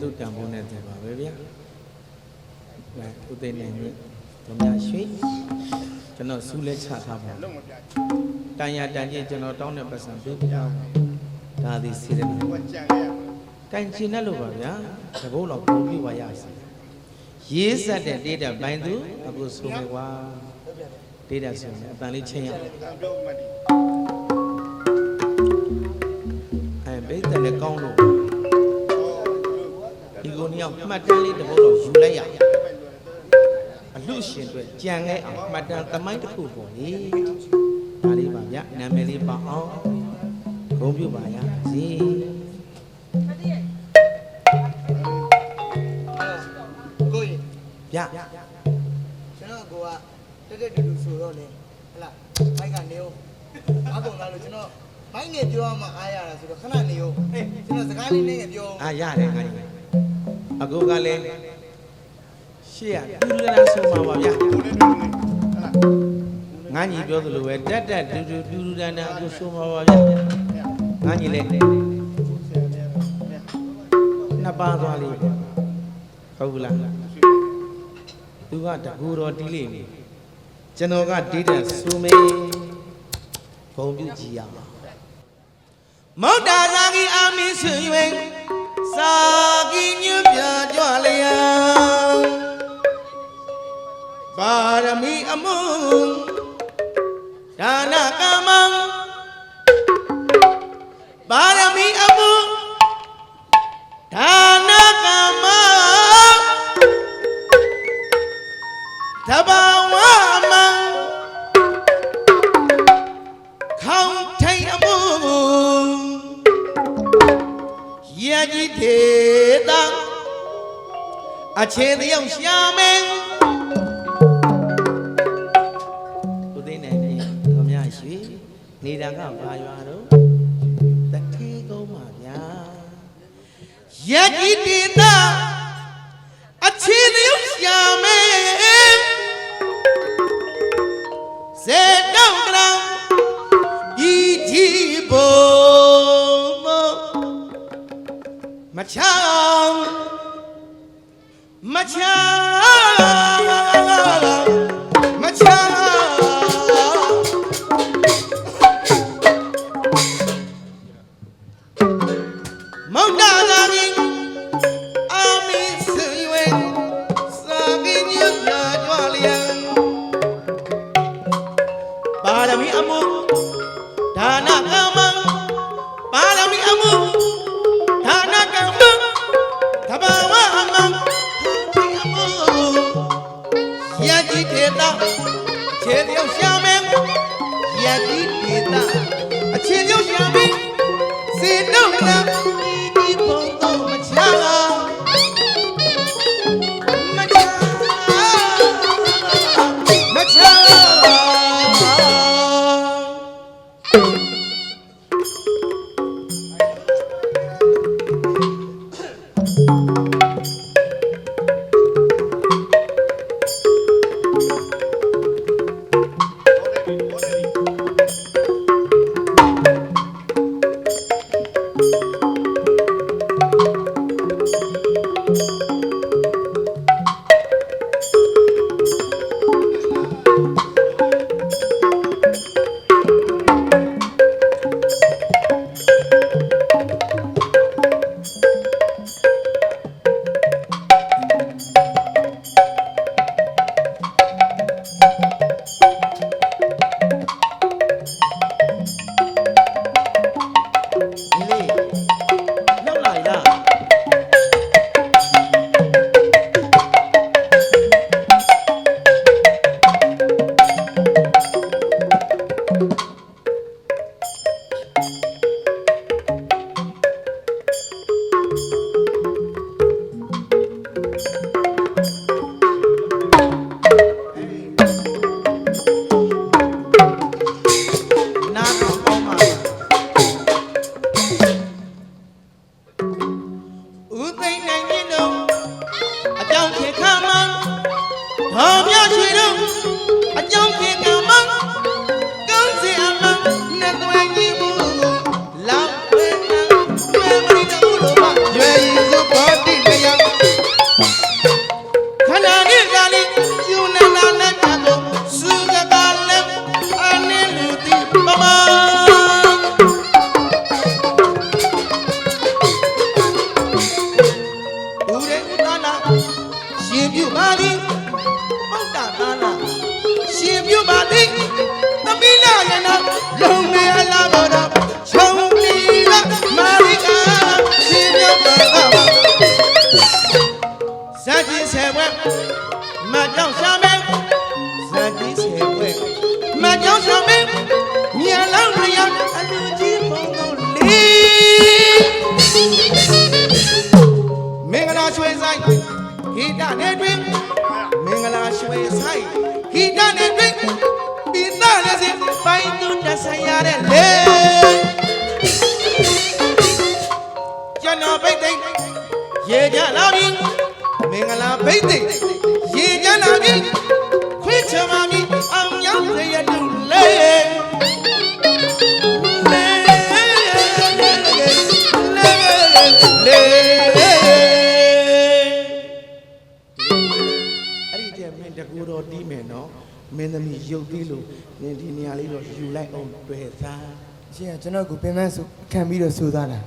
ဇူးတန်ဖိုးနဲ့တည်ပါပဲဗျာ။အဲဦးသိနေညွတ်တို့များရွှေကျွန်တော်စူးလဲချထားပါ။တန်ရတန်ချင်းကျွန်တော်တောင်းတဲ့ပတ်စံပေးပြအောင်။ဒါသည်စေတနာ။တန်ချင်တယ်လို့ပါဗျာ။တကုတ်တော့ပုံပြီးပါရစီ။ရေးဆက်တဲ့ဒေတာဘိုင်းသူအခုဆိုမယ်ကွာ။ဒေတာဆိုမယ်အပန်လေးချင်းရအောင်။အဲဘိတ်တယ်လည်းကောင်းလို့ ကိုနှစ်ယောက်မှတ်တမ်းလေးတစ်ပုဒ်တော့ယူလိုက်ရအလှရှင်အတွက်ကြံခဲ့အောင်မှတ်တမ်းသမိုင်းတစ်ခုပေါ့လေဒါလေးပါဗျနာမည်လေးပါအောင်ဂုဏ်ပြုပါရစီကိုကြီးဗျကျွန်တော်ကိုကတက်တက်တူတူဆိုတော့လေဟလာဘိုက်ကနေရောအကုန်လာလို့ကျွန်တော်ဘိုက်နဲ့ပြောမှအားရတာဆိုတော့ခဏနေရောဟေးကျွန်တော်စကားလေးနဲ့ပြောအာရတယ်ငါကြီး အခုကလည်းရှေ့ကဒူလနာဆိုမှာပါဗျကိုလေးတူလေးဟလာငါညီပြောသလိုပဲတက်တက်ဒူဒူဒူဒူဒန်ဒန်အခုဆိုမှာပါဗျငါညီလည်းနှစ်ပါးသွားလေးပေါ့ဟုတ်ဘူးလားသူကတကူတော်တီးလေးနေကျွန်တော်ကဒေတာဆိုမေးဘုံပြုကြည့်ရအောင်မောက်တာသာကြီးအာမင်းဆွေ၍စာကီညွ မီအမှုဒါနကမ္မပါရမီအမှုဒါနကမ္မသဘာဝမံခေါင်းထိုင်အမှုယကြီးဒေတာအခြေတယောက်ရှာမင်း နေတာကဘာရွာတော့တတိကုန်းပါဗျာယကြီးဒေတာအခြေတယောက်ရှာမင်းစေတောင်းကရံဤကြီးဘုံမချောင်းမချောင်း ယတိတေတာအခြေတယောက်ရှာမယ်စေတော့လာ Don't get a monk, come see a monk, not the way you ပိသလည်းစပိုင်းသူတဆိုင်ရတဲ့လေကျွန်တော်ဘိတ်သိက်ရေကြလာပြီမင်္ဂလာဘိတ်သိက် မင်းသမီးရုပ်သေးလို့နင်ဒီနေရာလေးတော့ယူလိုက်အောင်တွေ့သားရှင်ကကျွန်တော်ကိုပင်မဆိုခံပြီးတော့ဆိုသားတာ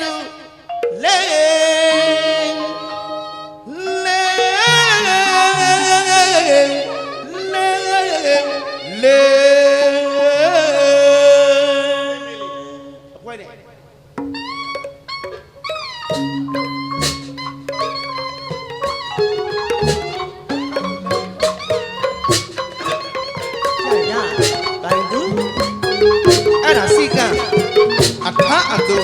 တူလေလေလေလေအပွဲတယ်အဲ့ဒါစိကံအခါအတူ